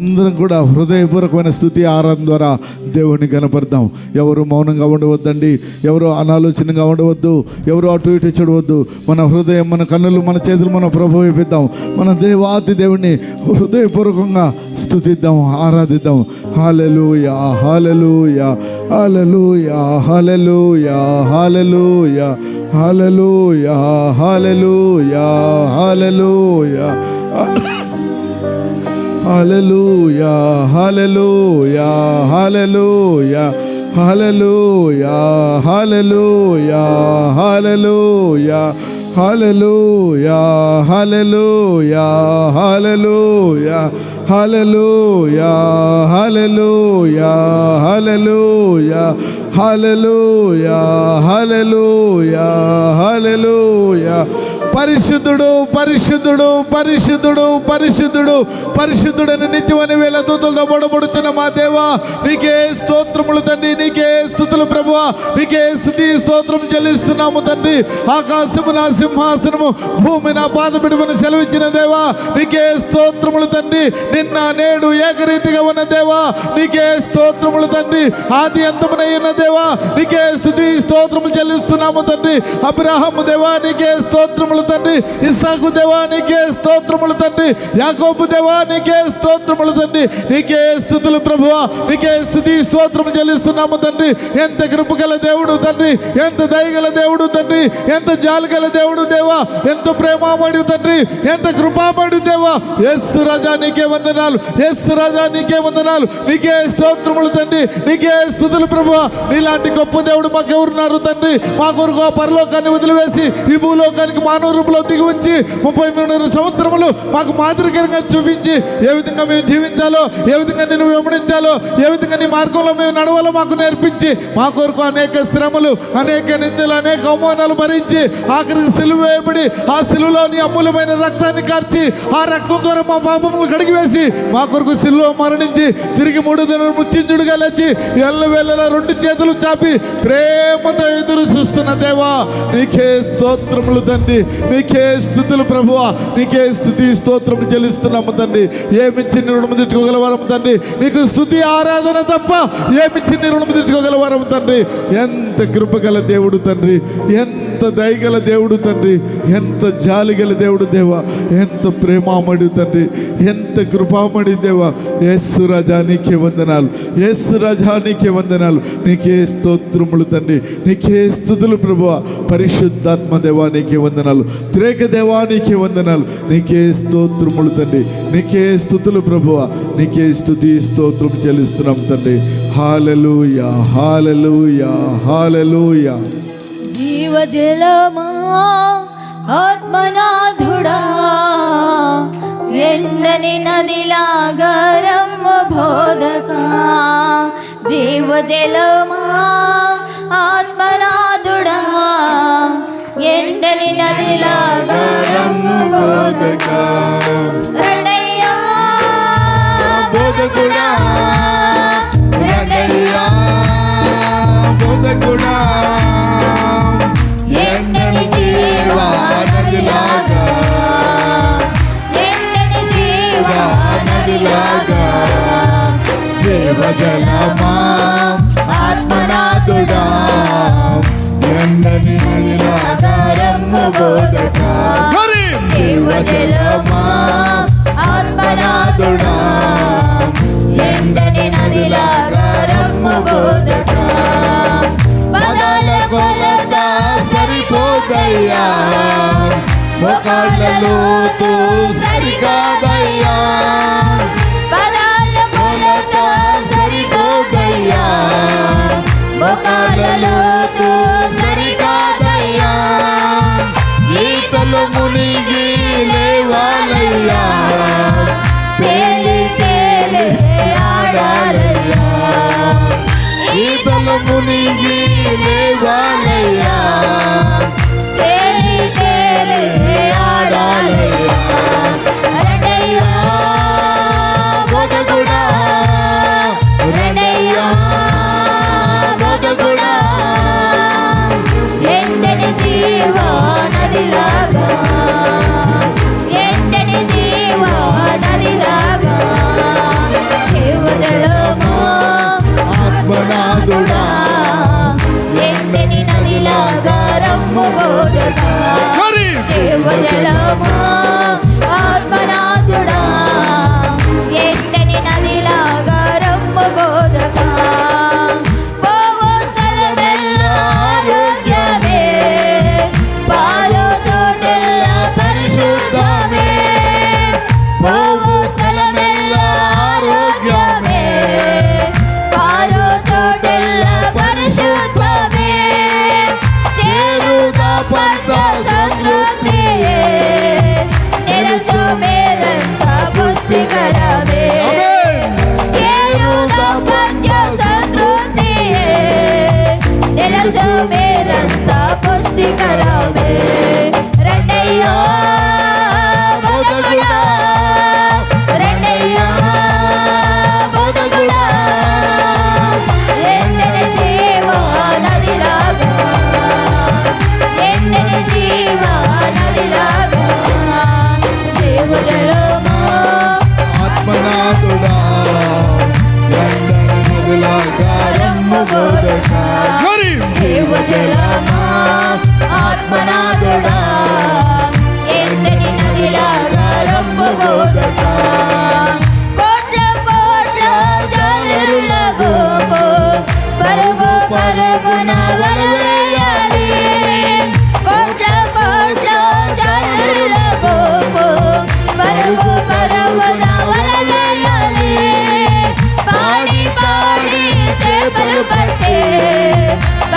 అందరం కూడా హృదయపూర్వకమైన స్థుతి ఆరాధన ద్వారా దేవుని కనపడదాం ఎవరు మౌనంగా ఉండవద్దండి. ఎవరు అనాలోచనగా ఉండవద్దు. ఎవరు అటు ఇటు చూడవద్దు. మన హృదయం మన కన్నులు మన చేతులు మన ప్రభు ఇప్పిద్దాం మన దేవాతి దేవుణ్ణి హృదయపూర్వకంగా స్థుతిద్దాం ఆరాధిద్దాం. Hallelujah hallelujah hallelujah hallelujah hallelujah hallelujah hallelujah hallelujah hallelujah hallelujah hallelujah hallelujah hallelujah hallelujah hallelujah పరిశుద్ధుడు పరిశుద్ధుడు పరిశుద్ధుడు పరిశుద్ధుడు పరిశుద్ధుడని నిత్యమని వేల దూతలతో పొడబడుతున్న మా దేవా నీకే స్తోత్రములు తండ్రి నీకే స్థుతులు ప్రభు నీకే స్థుతి స్తోత్రం చెల్లిస్తున్నాము తండ్రి. ఆకాశము నా సింహాసనము భూమి నా పాదపిడుమని సెలవిచ్చిన దేవా నీకే స్తోత్రములు తండ్రి. నిన్న నేడు ఏకరీతిగా ఉన్న దేవా నీకే స్తోత్రములు తండ్రి. ఆది అంతమునయ్యిన దేవా నీకే స్థుతి స్తోత్రములు చెల్లిస్తున్నాము తండ్రి. అబ్రాహము దేవా నీకే స్తోత్రములు తండ్రి. ఇస్సాకు దేవా నీకే స్తోత్రములు తండ్రి. యాకోబు దేవా నీకే స్తోత్రములు తండ్రి. నీకే స్థుతులు ప్రభువా. నీకే స్థుతి స్తోత్రము చెల్లిస్తున్నాము తండ్రి. ఎంత కృపగల దేవుడు తండ్రి. ఎంత దయగల దేవుడు తండ్రి. ఎంత జాలిగల దేవుడు దేవా. ఎంత ప్రేమామడు తండ్రి. ఎంత కృపామడు దేవా. ఎస్ రాజా నీకే వందనాలు. ఎస్ రాజా నీకే వందనాలు. నీకే స్తోత్రములు తండ్రి. నీకే స్థుతులు ప్రభు నీలాంటి గొప్ప దేవుడు మాకెవరున్నారు తండ్రి? మా కొరకు ఆ పరలోకాన్ని వదిలివేసి ఈ భూలోకానికి మానవ రూపంలో దిగి వచ్చి ముప్పై మూడు సంవత్సరములు మాకు మాదిరికరంగా చూపించి ఏ విధంగా మేము జీవించాలో ఏ విధంగా నేను వెంబడించాలో ఏ విధంగా నీ మార్గంలో మేము నడవాలో మాకు నేర్పించి మా కొరకు అనేక శ్రమలు అనేక నిందలు అనేక అవమానాలు భరించి ఆఖరికి సిలువ వేయబడి ఆ సిలువలోని అమూల్యమైన రక్తాన్ని కార్చి ఆ రక్తం ద్వారా మా పాపములు కడిగివేసి మా కొరకు సిలువ మరణించి తిరిగి మూడు దినాలు ముత్యంజుడిగా లేచి ఎల్ల వెళ్ళల రెండు చేతులు చాపి ప్రేమతో ఎదురు చూస్తున్న దేవా నీకే స్తోత్రములు తండ్రి. నీకే స్థుతులు ప్రభువ. నీకే స్థుతి స్తోత్రం చెల్లిస్తున్నాము తండ్రి. ఏమిచ్చి నీ రుణము తెచ్చుకోగలవారము తండ్రి? నీకు స్థుతి ఆరాధన తప్ప ఏమిచ్చి నీ రుణము తెచ్చుకోగలవారము తండ్రి? ఎంత కృపగల దేవుడు తండ్రి. ఎంత దయగల దేవుడు తండ్రి. ఎంత జాలిగల దేవుడు దేవా. ఎంత ప్రేమామడి తండ్రి. ఎంత కృపామడి దేవా. యేసు రాజా వందనాలు. యేసు రాజా వందనాలు. నీకే స్తోత్రములు తండ్రి. నీకే స్థుతులు ప్రభువ. పరిశుద్ధాత్మ దేవా నీకే వందనాలు. త్రేక దేవా నీకే వందనాలు. నీకే స్తోత్రములు తండ్రి. నీకే స్థుతులు ప్రభువ. నీకే స్థుతి స్తోత్రం చెల్లిస్తున్నాం తండ్రి. హాలలుయా హాలలుయా హాలలుయా. జీవజలమా ఆత్మనాథుడా. ఎండని నదిలాగరమ్మ బోధక. జీవజలమా ఆత్మనాథుడా. ఎండని నదిలాగా రండయ్యా బోధకుడా. రండయ్యా. బోధకుడా. ఎండని జీవా నదిలాగా ఎండని జీవా నదిలాగా జీవజలమా ఆత్మనాథుడా. ఎండని నదిలాగా బోధక. జీవజలమా ఆత్మనాథుడా? ఎండని నదిలాగా రమ్మ బోధక. పదాల కొలత సరిపోదయ్యా. ఒకళ్ళలోతు సరికాదయ్యా. దేవజలమా ఆత్మనాథుడా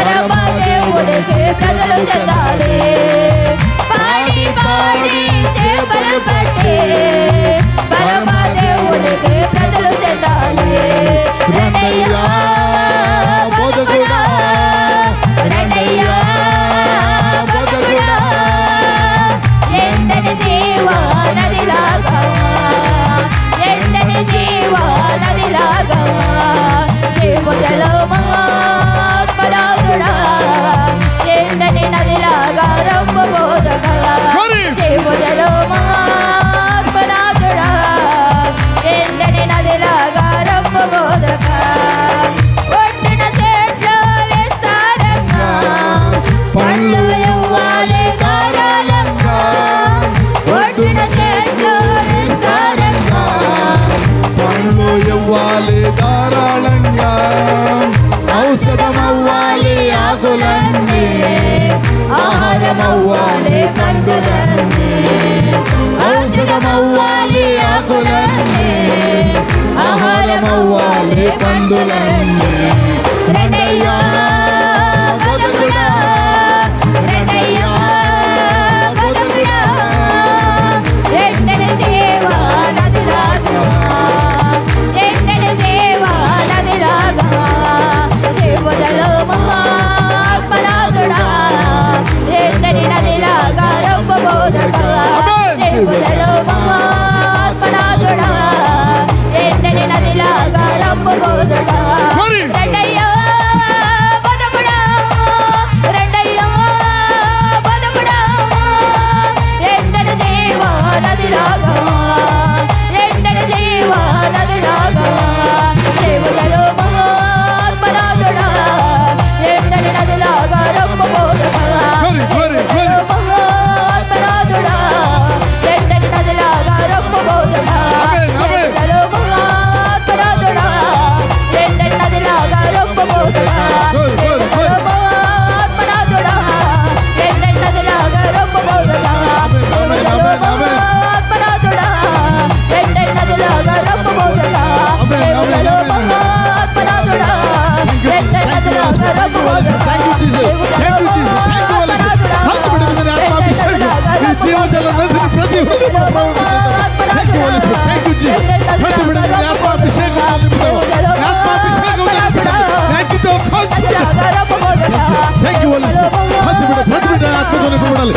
పరమ దేవుడికి ప్రజలు చెందాలి أندلاني أوزد موالي أقلاني أهل موالي بندلاني హత్తుబిడ ప్రతిబిడ ఆత్మతో నింపబడాలి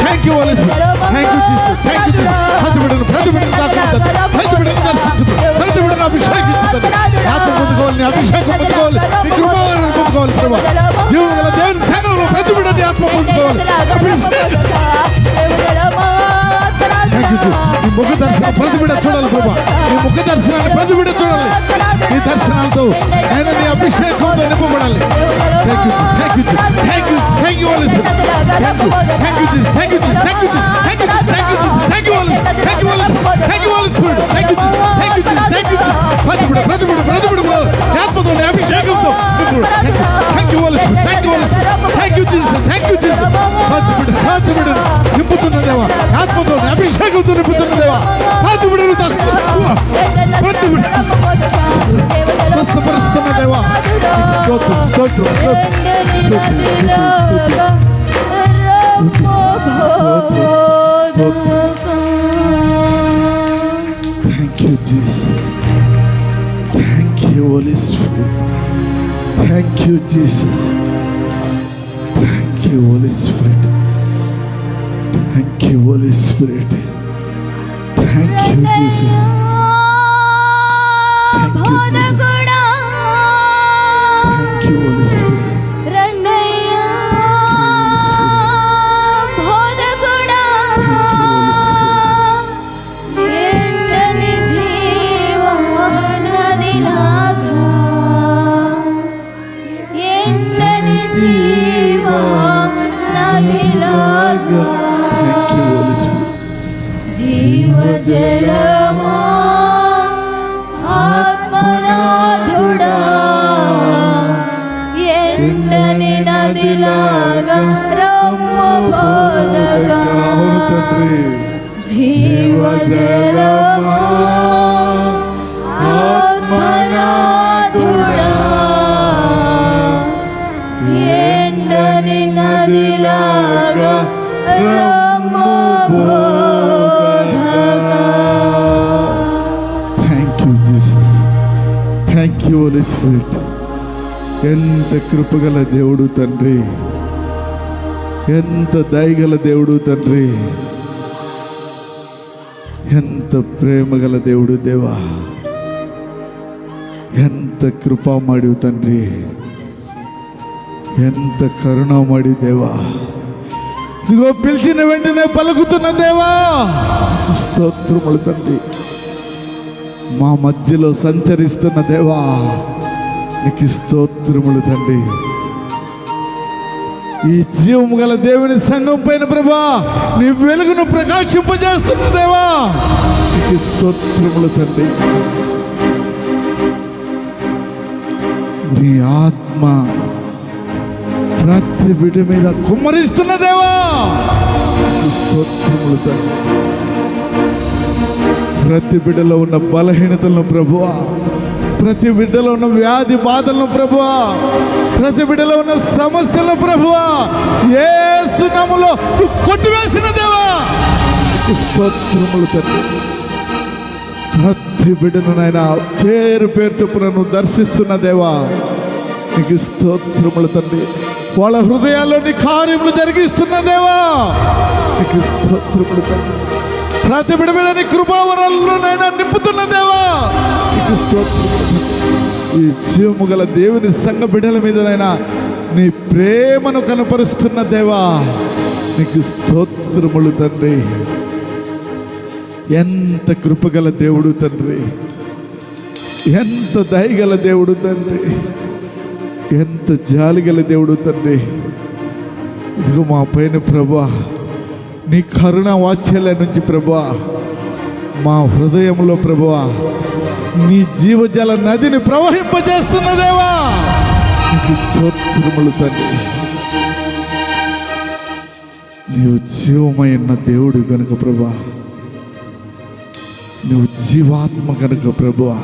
థ్యాంక్ యూ వాళ్ళు థ్యాంక్ యూ థ్యాంక్ అభిషేకం ముఖ దర్శనం ప్రతి బిడ్డ చూడాలి ప్రభా ఈ ముఖ దర్శనాన్ని ప్రతి బిడ్డ చూడాలి ఈ దర్శనాలతో ఆయన నీ అభిషేకంతో నింపబడాలి thank you thank you thank ఆత్మతో ಭಕ್ತರು ಬಿದ್ದರು ದೇವ ಬಿಡಲು Thank you, Jesus. Thank you, Holy Spirit. Thank you, Jesus. Thank you, Holy Spirit. Thank you, Holy Spirit. Thank you, Jesus. ఎంత దయగల దేవుడు తండ్రి. ఎంత ప్రేమగల దేవుడు దేవా. ఎంత కృపామడి తండ్రి. ఎంత కరుణామడి దేవా. ఇదిగో పిలిచిన వెంటనే పలుకుతున్న దేవా. స్తోత్రములు తండ్రి. మా మధ్యలో సంచరిస్తున్న దేవా. నీకు స్తోత్రములు తండ్రి. ఈ జీవము గల దేవుని సంఘం పైన ప్రభా నీ వెలుగును ప్రకాశింపజేస్తున్న దేవా. నీకు స్తోత్రములు తండ్రి. నీ ఆత్మ ప్రతి బిడ్డ మీద కుమ్మరిస్తున్న దేవా. స్తోత్రములు తండ్రి. ప్రతి బిడ్డలో ఉన్న బలహీనతలను ప్రభువా ప్రతి బిడ్డలో ఉన్న వ్యాధి బాధలను ప్రభువా ప్రతి బిడ్డలో ఉన్న సమస్యలను ప్రభువా ఏ సునములో కొట్టివేసిన దేవా. స్తోత్రములు తండ్రి ప్రతి బిడ్డను నాయన పేరు పేరు చొప్పున దర్శిస్తున్న దేవా. నీకు స్తోత్రములు తండ్రి వాళ్ళ హృదయాల్లో నీ కార్యములు జరిగిస్తున్న దేవా. నీకు స్తోత్రములు తండ్రి ప్రతి బిడ మీద నీ కృపావరాలను నైనా నింపుతున్న దేవా. ఈ జీవము గల దేవుని సంఘ బిడ్డల మీదనైనా నీ ప్రేమను కనపరుస్తున్న దేవా. నీకు స్తోత్రములు తండ్రి. ఎంత కృపగల దేవుడు తండ్రి. ఎంత దయగల దేవుడు తండ్రి. ఎంత జాలిగల దేవుడు తండ్రి. ఇదిగో మా పైన ప్రభా. నీ కరుణ వాత్సల్య నుంచి ప్రభా మా హృదయంలో ప్రభువ నీ జీవజల నదిని ప్రవహింపజేస్తున్నదేవా నీకు స్తోత్రములు తండ్రి. నీవు జీవమైన దేవుడు కనుక ప్రభా నువ్వు జీవాత్మ కనుక ప్రభువా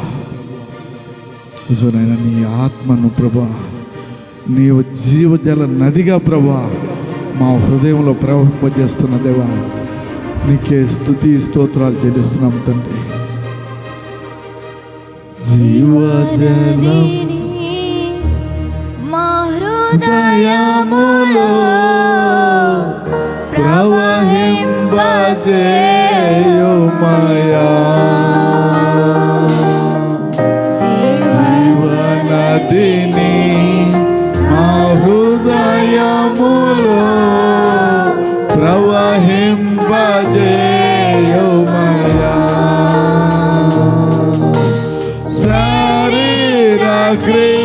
ఇదిగోనైనా నీ ఆత్మను ప్రభా నీవు జీవజల నదిగా ప్రభా మా హృదయంలో ప్రవహింపజేస్తున్న దేవా నీకే స్థుతి స్తోత్రాలు చెల్లిస్తున్నాం తండ్రి. జీవజలం మా హృదయములో ప్రవహింపజేయుమయా. great.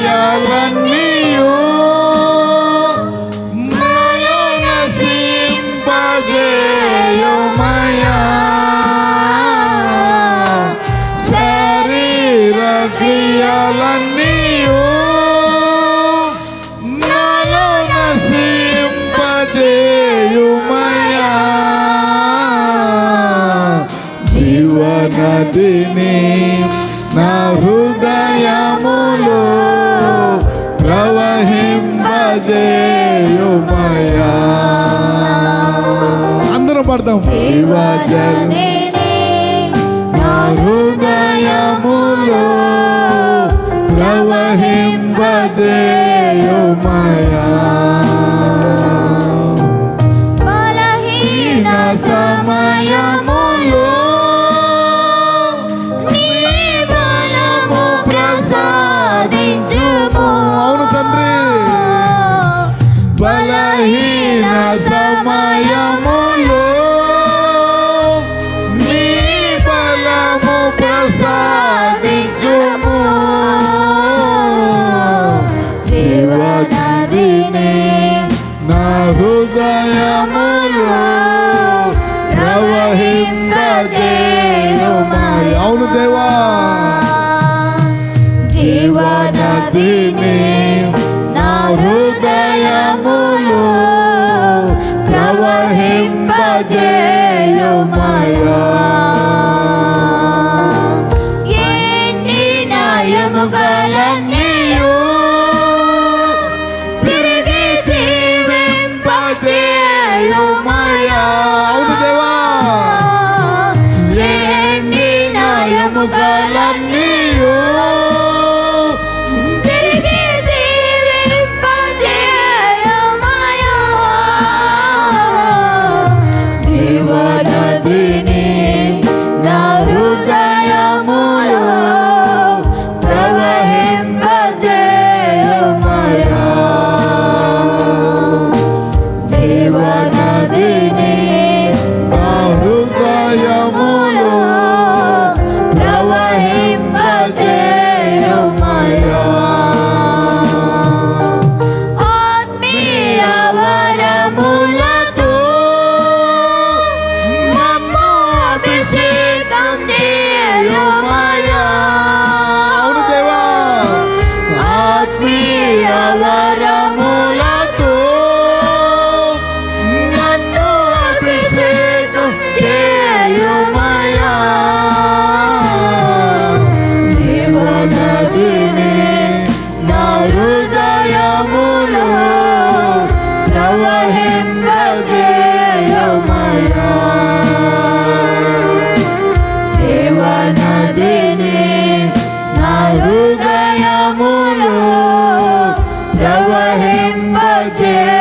అర్థం ప్రవహింపదే മുകള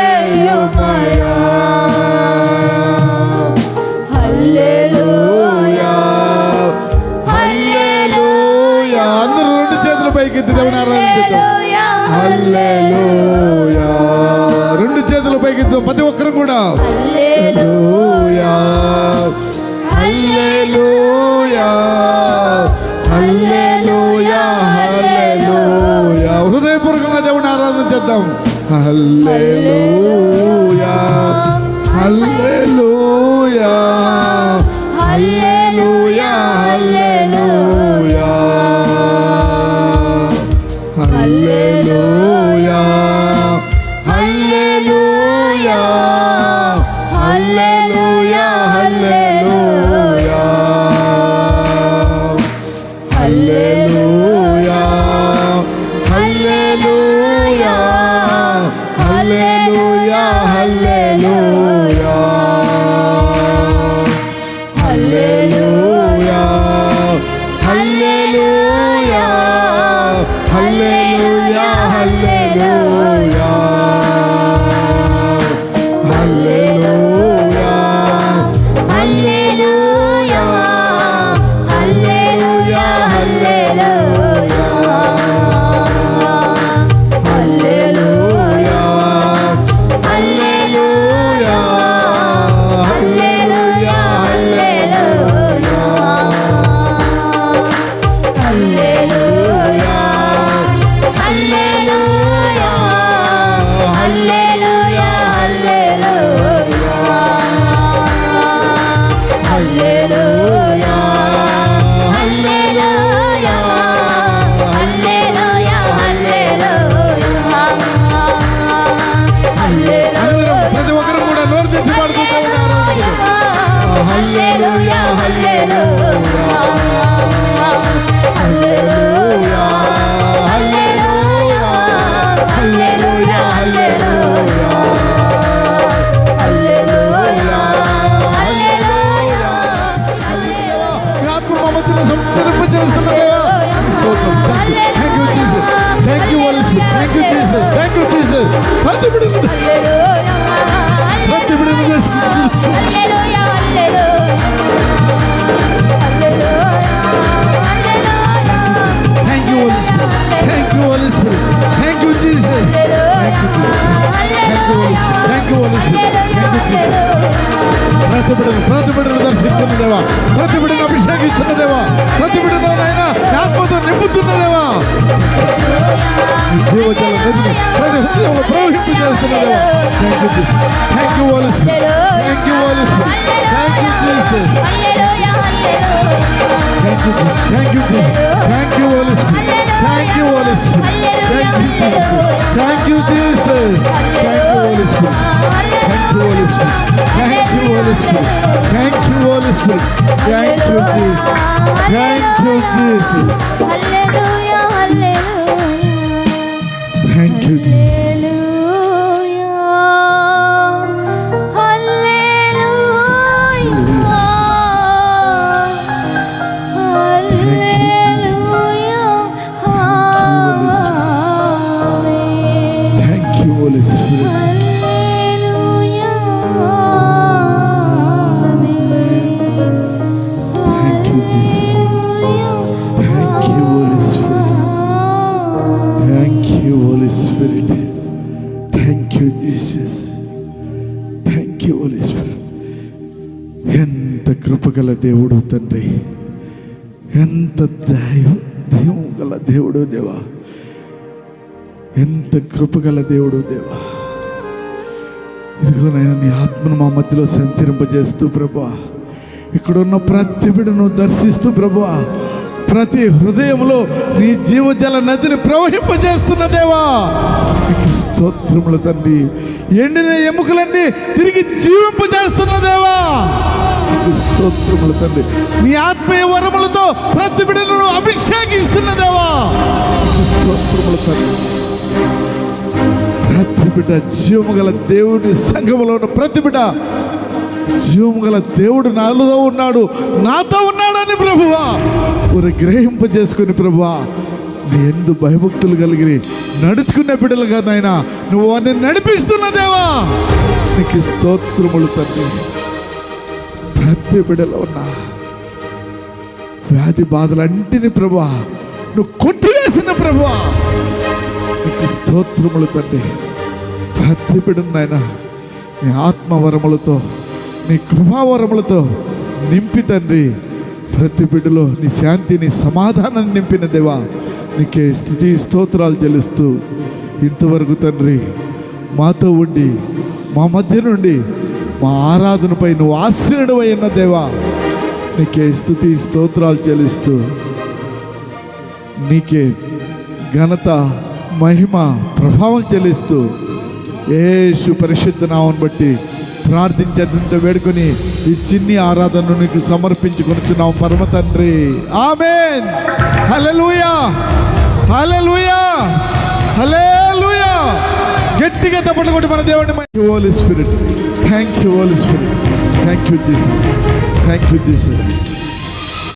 ప్రవహింపజేయుమయా హల్లెలూయా హల్లెలూయా అందరూ రెండు చేతులు పైకి దేవుని ఆరాధించుదాం హల్లెలూయా రెండు చేతుల పైకి ప్రతి ఒక్కరు కూడా. Jerusalem. Spirit. Hallelujah, hallelujah. Thank you, thank you, thank you, Holy Spirit. Thank you, Holy Spirit. Thank you, Jesus. Thank you, Jesus. Thank you, Holy Spirit. Thank you, Holy Spirit. Thank you, Holy Spirit. Thank you, Holy Spirit. Thank you, Jesus. Thank you, Jesus. Hallelujah, hallelujah. Thank you, Jesus. దేవుడు తండ్రి. ఎంత దైవ దైవం గల దేవుడు దేవా. ఎంత కృపగల దేవుడు దేవా. ఇదిగో నేను నీ ఆత్మను మా మధ్యలో సంచరింపజేస్తూ ప్రభా ఇక్కడున్న ప్రతి బిడ్డను దర్శిస్తూ ప్రభా ప్రతి హృదయంలో నీ జీవజల నదిని ప్రవహింపజేస్తున్న దేవా. నీకు స్తోత్రములు తండ్రి. ఎండిన ఎముకలన్నీ తిరిగి జీవింపజేస్తున్న దేవా. స్తోత్రములు తండ్రి. నీ ఆత్మీయ వరములతో ప్రతి బిడ్డను అభిషేకిస్తున్న దేవా. స్తోత్రములు తండ్రి. ప్రతి బిడ్డ జీవము గల దేవుడి సంఘములో ఉన్న ప్రతి బిడ్డ జీవము గల దేవుడు నాలో ఉన్నాడు నాతో ఉన్నాడని ప్రభువా. ఊరి గ్రహింప చేసుకుని ప్రభువా నీ ఎందు భయభక్తులు కలిగి నడుచుకునే బిడ్డలుగా నాయన నువ్వు వారిని నడిపిస్తున్న దేవా. నీకు స్తోత్రములు తండ్రి. ప్రతి బిడలో ఉన్న వ్యాధి బాధలంటిని ప్రభా నువ్వు కొట్టివేసిన ప్రభా నీకు స్తోత్రములు తండ్రి. ప్రతి బిడున్నాయన నాయన నీ ఆత్మవరములతో నీ కృపావరములతో నింపి తండ్రి. ప్రతి బిడ్డలో నీ శాంతిని సమాధానాన్ని నింపిన దేవా నీకే స్థుతి స్తోత్రాలు చెల్లిస్తూ ఇంతవరకు తండ్రి మాతో ఉండి మా మధ్య నుండి మా ఆరాధనపై నువ్వు ఆశ్రయుడు అయిన దేవా నీకే స్థుతి స్తోత్రాలు చెల్లిస్తూ నీకే ఘనత మహిమ ప్రభావం చెల్లిస్తూ ఏసు పరిశుద్ధ నామం బట్టి ప్రార్థించేంత వేడుకొని ఈ చిన్ని ఆరాధనను నీకు సమర్పించుకొనుచున్నావు పరమ తండ్రి. ఆమెన్. హలలుయా హలలుయా హలే గట్టిగా తప్పటి కొట్టి మన దేవుడిని holy spirit Thank you, Holy Spirit. Thank you, Jesus. Thank you, Jesus.